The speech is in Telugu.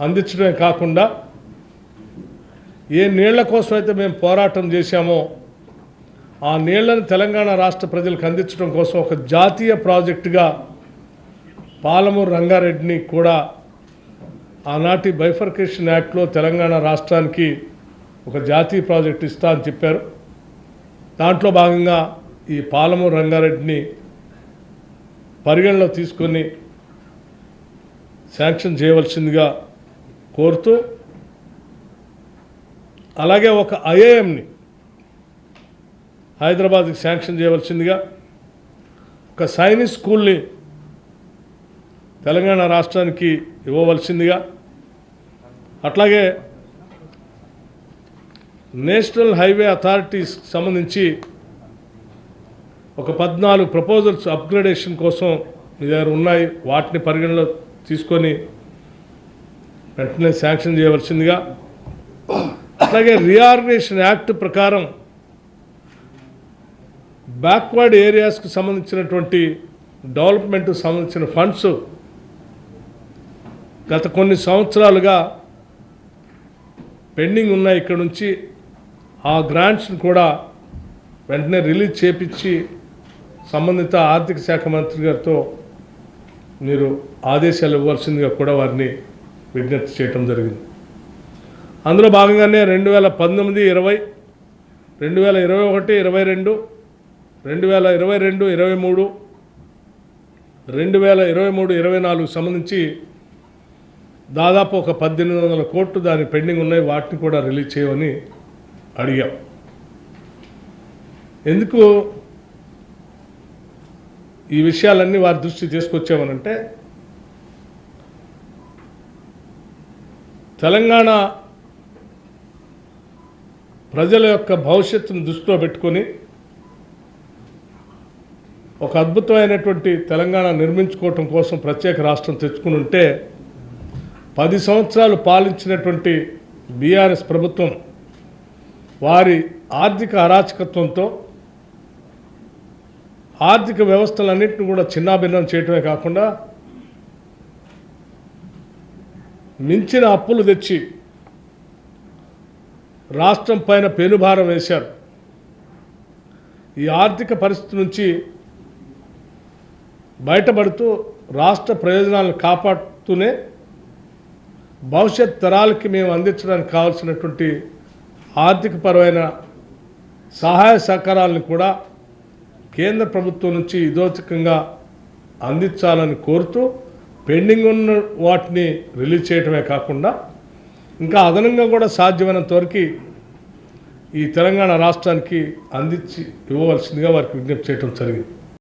అందించడమే కాకుండా ఏ నీళ్ళ కోసం అయితే మేము పోరాటం చేశామో ఆ నీళ్ళను తెలంగాణ రాష్ట్ర ప్రజలకు అందించడం కోసం ఒక జాతీయ ప్రాజెక్టుగా పాలమూరు రంగారెడ్డిని కూడా ఆనాటి బైఫర్కేషన్ యాక్ట్లో తెలంగాణ రాష్ట్రానికి ఒక జాతీయ ప్రాజెక్ట్ ఇస్తా అని చెప్పారు. దాంట్లో భాగంగా ఈ పాలమూరు రంగారెడ్డిని పరిగణలో తీసుకొని శాంక్షన్ చేయవలసిందిగా కోరుతూ అలాగే ఒక ఐఏఎంని హైదరాబాద్కి శాంక్షన్ చేయవలసిందిగా ఒక సైనిక్ స్కూల్ని తెలంగాణ రాష్ట్రానికి ఇవ్వవలసిందిగా అట్లాగే నేషనల్ హైవే అథారిటీస్ సంబంధించి ఒక పద్నాలుగు ప్రపోజల్స్ అప్గ్రేడేషన్ కోసం మీ దగ్గర ఉన్నాయి. వాటిని పరిగణలో తీసుకొని వెంటనే శాంక్షన్ చేయవలసిందిగా. అలాగే రీఆర్గనైజేషన్ యాక్ట్ ప్రకారం బ్యాక్వర్డ్ ఏరియాస్కు సంబంధించినటువంటి డెవలప్మెంట్ సంబంధించిన ఫండ్స్ గత కొన్ని సంవత్సరాలుగా పెండింగ్ ఉన్నాయి ఇక్కడ నుంచి. ఆ గ్రాంట్స్ని కూడా వెంటనే రిలీజ్ చేపించి సంబంధిత ఆర్థిక శాఖ మంత్రి గారితో మీరు ఆదేశాలు ఇవ్వాల్సిందిగా కూడా వారిని విజ్ఞప్తి చేయటం జరిగింది. అందులో భాగంగానే రెండు వేల పంతొమ్మిది ఇరవై రెండు వేల ఇరవై ఒకటి ఇరవై రెండు రెండు వేల ఇరవై రెండు ఇరవై మూడు రెండు వేల ఇరవై మూడు ఇరవై నాలుగు సంబంధించి దాదాపు ఒక పద్దెనిమిది వందల కోట్లు దాని పెండింగ్ ఉన్నాయి వాటిని కూడా రిలీజ్ చేయమని అడిగాం. ఎందుకు ఈ విషయాలన్నీ వారి దృష్టి తీసుకొచ్చామనంటే తెలంగాణ ప్రజల యొక్క భవిష్యత్తును దృష్టిలో పెట్టుకొని ఒక అద్భుతమైనటువంటి తెలంగాణ నిర్మించుకోవటం కోసం ప్రత్యేక రాష్ట్రం తెచ్చుకుని ఉంటే పది సంవత్సరాలు పాలించినటువంటి బీఆర్ఎస్ ప్రభుత్వం వారి ఆర్థిక అరాచకత్వంతో ఆర్థిక వ్యవస్థలన్నింటినీ కూడా చిన్నాభిన్నం చేయటమే కాకుండా మించిన అప్పులు తెచ్చి రాష్ట్రం పైన పెనుభారం వేశారు. ఈ ఆర్థిక పరిస్థితి నుంచి బయటపడుతూ రాష్ట్ర ప్రయోజనాలను కాపాడుతూనే భవిష్యత్ తరాలకి మేము అందించడానికి కావాల్సినటువంటి ఆర్థికపరమైన సహాయ సహకారాలను కూడా కేంద్ర ప్రభుత్వం నుంచి ఇదోచకంగా అందించాలని కోరుతూ పెండింగ్ ఉన్న వాటిని రిలీజ్ చేయటమే కాకుండా ఇంకా అదనంగా కూడా సాధ్యమైనంత వరకు ఈ తెలంగాణ రాష్ట్రానికి అందించి ఇవ్వవలసిందిగా వారికి విజ్ఞప్తి చేయడం జరిగింది.